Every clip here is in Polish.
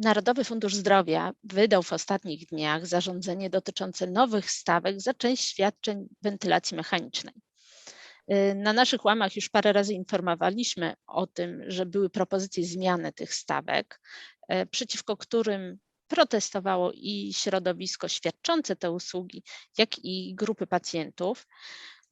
Narodowy Fundusz Zdrowia wydał w ostatnich dniach zarządzenie dotyczące nowych stawek za część świadczeń wentylacji mechanicznej. Y, Na naszych łamach już parę razy informowaliśmy o tym, że były propozycje zmiany tych stawek, e, przeciwko którym protestowało i środowisko świadczące te usługi, jak i grupy pacjentów.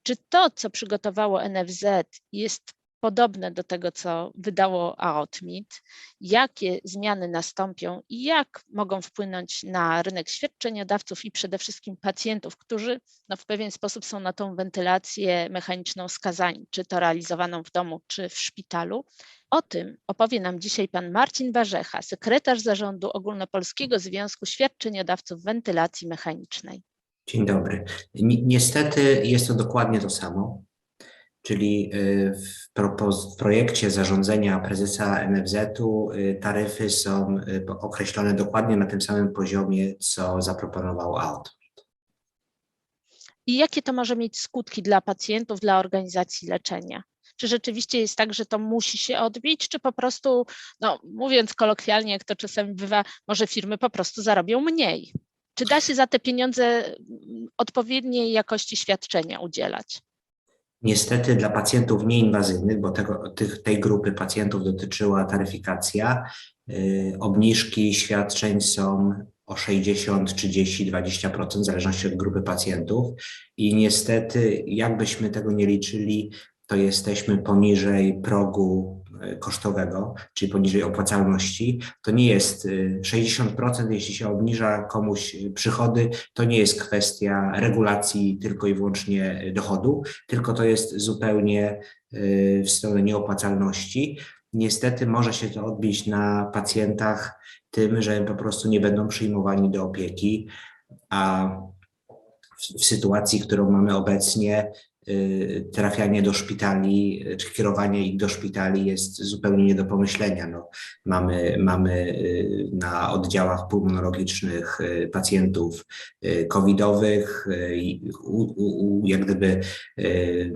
Czy to, co przygotowało NFZ, jest podobne do tego, co wydało AOTMIT? Jakie zmiany nastąpią i jak mogą wpłynąć na rynek świadczeniodawców i przede wszystkim pacjentów, którzy no, w pewien sposób są na tą wentylację mechaniczną skazani, czy to realizowaną w domu, czy w szpitalu? O tym opowie nam dzisiaj pan Marcin Warzecha, sekretarz zarządu Ogólnopolskiego Związku Świadczeniodawców Wentylacji Mechanicznej. Dzień dobry. Ni- Niestety jest to dokładnie to samo, czyli y, w, w projekcie zarządzenia prezesa NFZ-u y, taryfy są y, określone dokładnie na tym samym poziomie, co zaproponował AOT. I jakie to może mieć skutki dla pacjentów, dla organizacji leczenia? Czy rzeczywiście jest tak, że to musi się odbić, czy po prostu, no mówiąc kolokwialnie, jak to czasem bywa, może firmy po prostu zarobią mniej? Czy da się za te pieniądze mm, odpowiedniej jakości świadczenia udzielać? Niestety dla pacjentów nieinwazyjnych, bo tego, tych, tej grupy pacjentów dotyczyła taryfikacja, y, obniżki świadczeń są o 60, 30, 20% w zależności od grupy pacjentów. I niestety jakbyśmy tego nie liczyli, to jesteśmy poniżej progu kosztowego, czyli poniżej opłacalności. To nie jest y, 60%, jeśli się obniża komuś y, przychody, to nie jest kwestia regulacji tylko i wyłącznie dochodu, tylko to jest zupełnie w stronę nieopłacalności. Niestety może się to odbić na pacjentach tym, że po prostu nie będą przyjmowani do opieki, a w, w sytuacji, którą mamy obecnie, trafianie do szpitali, y, czy kierowanie ich do szpitali jest zupełnie nie do pomyślenia. No, mamy, mamy y, na oddziałach pulmonologicznych y, pacjentów y, covidowych. y, jak gdyby y,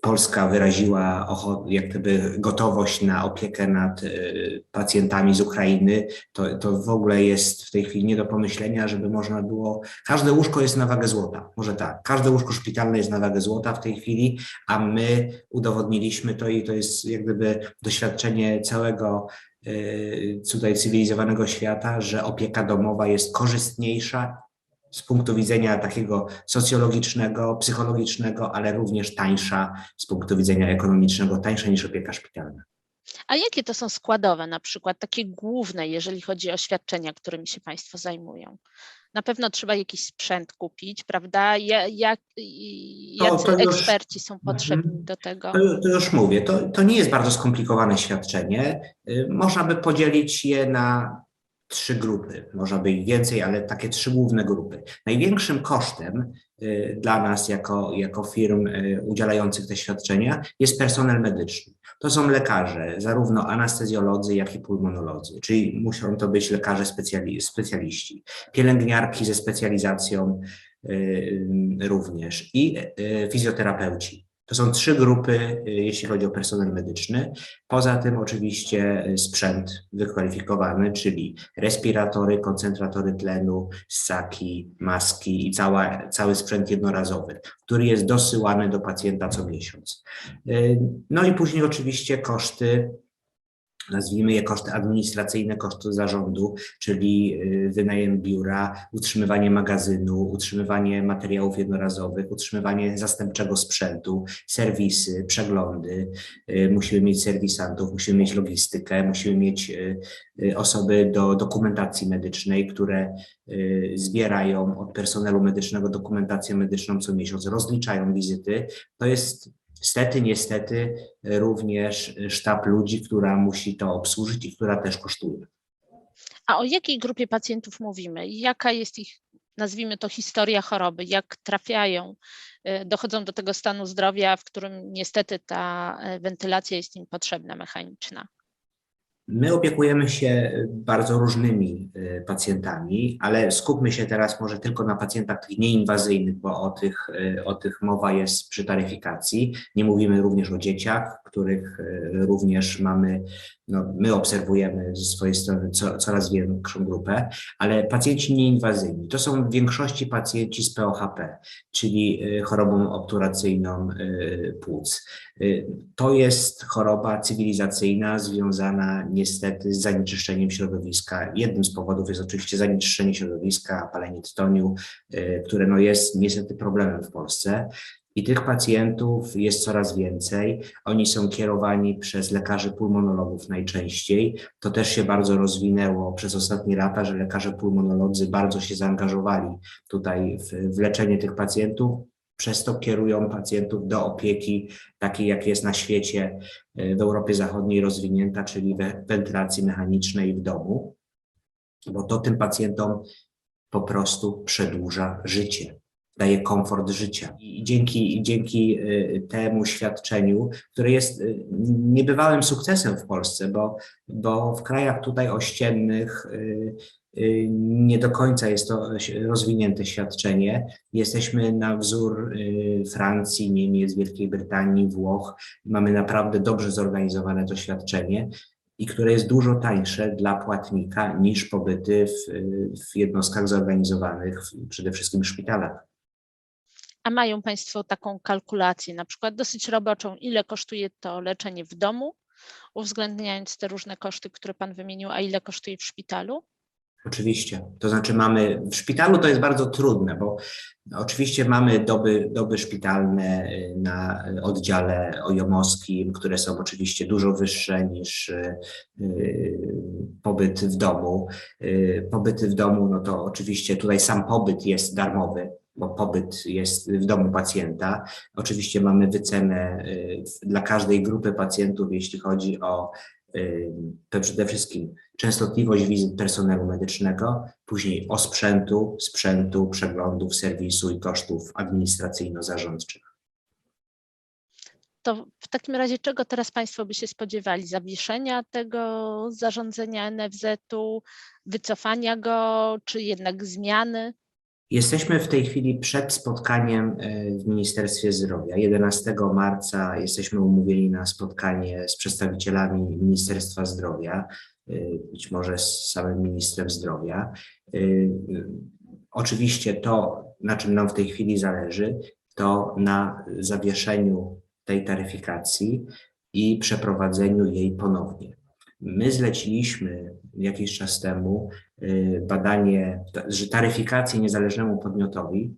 Polska wyraziła jak gdyby gotowość na opiekę nad y, pacjentami z Ukrainy, to, to w ogóle jest w tej chwili nie do pomyślenia, żeby można było. Każde łóżko jest na wagę złota, może tak. Każde łóżko szpitalne jest na wagę złota w tej chwili, a my udowodniliśmy to i to jest jak gdyby doświadczenie całego y, tutaj cywilizowanego świata, że opieka domowa jest korzystniejsza z punktu widzenia takiego socjologicznego, psychologicznego, ale również tańsza z punktu widzenia ekonomicznego, tańsza niż opieka szpitalna. A jakie to są składowe, na przykład takie główne, jeżeli chodzi o świadczenia, którymi się Państwo zajmują? Na pewno trzeba jakiś sprzęt kupić, prawda? Ja- Jak, i- To- jacy to już- eksperci są potrzebni do tego? To, to już mówię, to, to nie jest bardzo skomplikowane świadczenie. Y, Można by podzielić je na trzy grupy, można by więcej, ale takie trzy główne grupy. Największym kosztem y, dla nas jako, jako firm y, udzielających te świadczenia jest personel medyczny. To są lekarze, zarówno anestezjolodzy, jak i pulmonolodzy, czyli muszą to być lekarze specjali, specjaliści, pielęgniarki ze specjalizacją y, również i fizjoterapeuci. To są trzy grupy, y, jeśli chodzi o personel medyczny. Poza tym oczywiście y, sprzęt wykwalifikowany, czyli respiratory, koncentratory tlenu, ssaki, maski i cała, cały sprzęt jednorazowy, który jest dosyłany do pacjenta co miesiąc. Y, No i później oczywiście koszty nazwijmy je koszty administracyjne, koszty zarządu, czyli y, wynajem biura, utrzymywanie magazynu, utrzymywanie materiałów jednorazowych, utrzymywanie zastępczego sprzętu, serwisy, przeglądy. Y, Musimy mieć serwisantów, musimy mieć logistykę, musimy mieć y, osoby do dokumentacji medycznej, które zbierają od personelu medycznego dokumentację medyczną co miesiąc, rozliczają wizyty. To jest Stety, niestety, również sztab ludzi, która musi to obsłużyć i która też kosztuje. A o jakiej grupie pacjentów mówimy? Jaka jest ich, nazwijmy to, historia choroby? Jak trafiają, y, dochodzą do tego stanu zdrowia, w którym niestety ta y, wentylacja jest im potrzebna mechaniczna? My opiekujemy się bardzo różnymi y, pacjentami, ale skupmy się teraz może tylko na pacjentach tych nieinwazyjnych, bo o tych, y, o tych mowa jest przy taryfikacji. Nie mówimy również o dzieciach, których y, również mamy no, my obserwujemy ze swojej strony co, coraz większą grupę, ale pacjenci nieinwazyjni to są w większości pacjenci z POHP, czyli y, chorobą obturacyjną y, płuc. Y, To jest choroba cywilizacyjna związana niestety z zanieczyszczeniem środowiska. Jednym z powodów jest oczywiście zanieczyszczenie środowiska, palenie tytoniu, które no jest niestety problemem w Polsce. I tych pacjentów jest coraz więcej. Oni są kierowani przez lekarzy pulmonologów najczęściej. To też się bardzo rozwinęło przez ostatnie lata, że lekarze pulmonolodzy bardzo się zaangażowali tutaj w, w leczenie tych pacjentów. Przez to kierują pacjentów do opieki takiej, jak jest na świecie, y, w Europie Zachodniej rozwinięta, czyli we- wentylacji mechanicznej w domu, bo to tym pacjentom po prostu przedłuża życie daje komfort życia. I dzięki, dzięki y, temu świadczeniu, które jest y, niebywałym sukcesem w Polsce, bo, bo w krajach tutaj ościennych y, nie do końca jest to rozwinięte świadczenie. Jesteśmy na wzór Francji, Niemiec, Wielkiej Brytanii, Włoch. Mamy naprawdę dobrze zorganizowane to świadczenie i które jest dużo tańsze dla płatnika niż pobyty w, w jednostkach zorganizowanych, przede wszystkim w szpitalach. A mają Państwo taką kalkulację, na przykład dosyć roboczą, ile kosztuje to leczenie w domu, uwzględniając te różne koszty, które Pan wymienił, a ile kosztuje w szpitalu? Oczywiście. To znaczy mamy, w szpitalu to jest bardzo trudne, bo oczywiście mamy doby, doby szpitalne y, na oddziale ojomowskim, które są oczywiście dużo wyższe niż y, y, pobyt w domu. Pobyty w domu, no to oczywiście tutaj sam pobyt jest darmowy, bo pobyt jest w domu pacjenta. Oczywiście mamy wycenę y, dla każdej grupy pacjentów, jeśli chodzi o y, przede wszystkim częstotliwość wizyt personelu medycznego, później o sprzętu, sprzętu, przeglądów, serwisu i kosztów administracyjno-zarządczych. To w takim razie czego teraz Państwo by się spodziewali? Zawieszenia tego zarządzenia NFZ-u, wycofania go, czy jednak zmiany? Jesteśmy w tej chwili przed spotkaniem e, w Ministerstwie Zdrowia. 11 marca jesteśmy umówieni na spotkanie z przedstawicielami Ministerstwa Zdrowia, e, być może z samym ministrem zdrowia. E, Oczywiście to, na czym nam w tej chwili zależy, to na zawieszeniu tej taryfikacji i przeprowadzeniu jej ponownie. My zleciliśmy jakiś czas temu y, badanie, że taryfikację niezależnemu podmiotowi,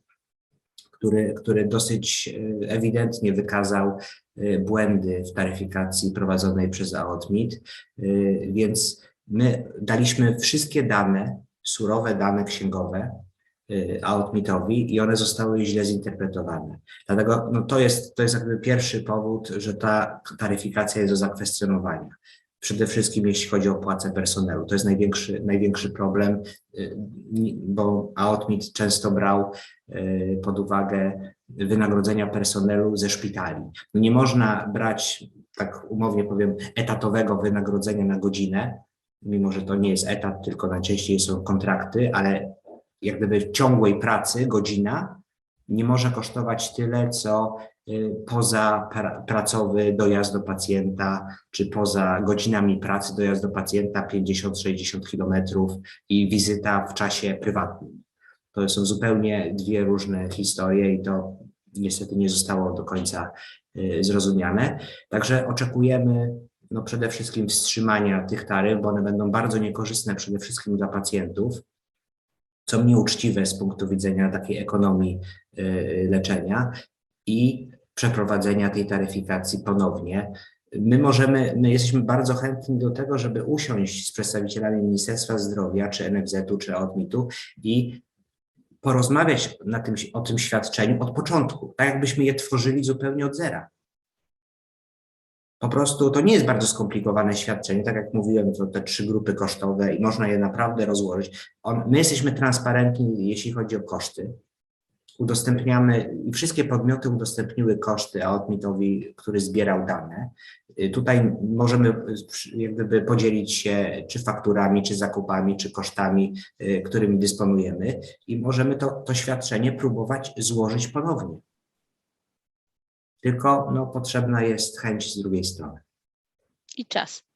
który, który dosyć y, ewidentnie wykazał y, błędy w taryfikacji prowadzonej przez AOTMIT, więc my daliśmy wszystkie dane, surowe dane księgowe AOTMIT-owi i one zostały źle zinterpretowane. Dlatego no, to, jest, to jest jakby pierwszy powód, że ta taryfikacja jest do zakwestionowania. Przede wszystkim jeśli chodzi o płacę personelu. To jest największy, największy problem, y, bo AOTMIT często brał y, pod uwagę wynagrodzenia personelu ze szpitali. No Nie można brać, tak umownie powiem, etatowego wynagrodzenia na godzinę, mimo że to nie jest etat, tylko najczęściej są kontrakty, ale jak gdyby ciągłej pracy godzina nie może kosztować tyle, co poza pra- pracowy dojazd do pacjenta, czy poza godzinami pracy dojazd do pacjenta 50-60 kilometrów i wizyta w czasie prywatnym. To są zupełnie dwie różne historie i to niestety nie zostało do końca y, zrozumiane. Także oczekujemy no przede wszystkim wstrzymania tych taryf, bo one będą bardzo niekorzystne przede wszystkim dla pacjentów, co nieuczciwe z punktu widzenia takiej ekonomii y, leczenia i przeprowadzenia tej taryfikacji ponownie. My możemy, my jesteśmy bardzo chętni do tego, żeby usiąść z przedstawicielami Ministerstwa Zdrowia, czy NFZ-u, czy ODMIT-u i porozmawiać na tym, o tym świadczeniu od początku, tak jakbyśmy je tworzyli zupełnie od zera. Po prostu to nie jest bardzo skomplikowane świadczenie, tak jak mówiłem, to te trzy grupy kosztowe i można je naprawdę rozłożyć. On, my jesteśmy transparentni, jeśli chodzi o koszty. Udostępniamy i wszystkie podmioty udostępniły koszty AOTMIT-owi, który zbierał dane. Y, Tutaj możemy jak gdyby podzielić się czy fakturami, czy zakupami, czy kosztami, y, którymi dysponujemy i możemy to, to świadczenie próbować złożyć ponownie. Tylko no, potrzebna jest chęć z drugiej strony. I czas.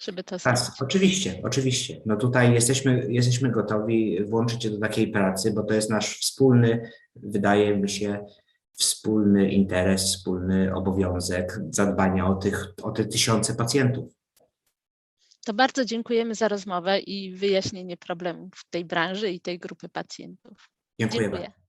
Żeby to Tak, oczywiście, oczywiście. No tutaj jesteśmy, jesteśmy gotowi włączyć się do takiej pracy, bo to jest nasz wspólny, wydaje mi się, wspólny interes, wspólny obowiązek zadbania o tych, o te tysiące pacjentów. To bardzo dziękujemy za rozmowę i wyjaśnienie problemów tej branży i tej grupy pacjentów. Dziękuję Dziękuję. bardzo.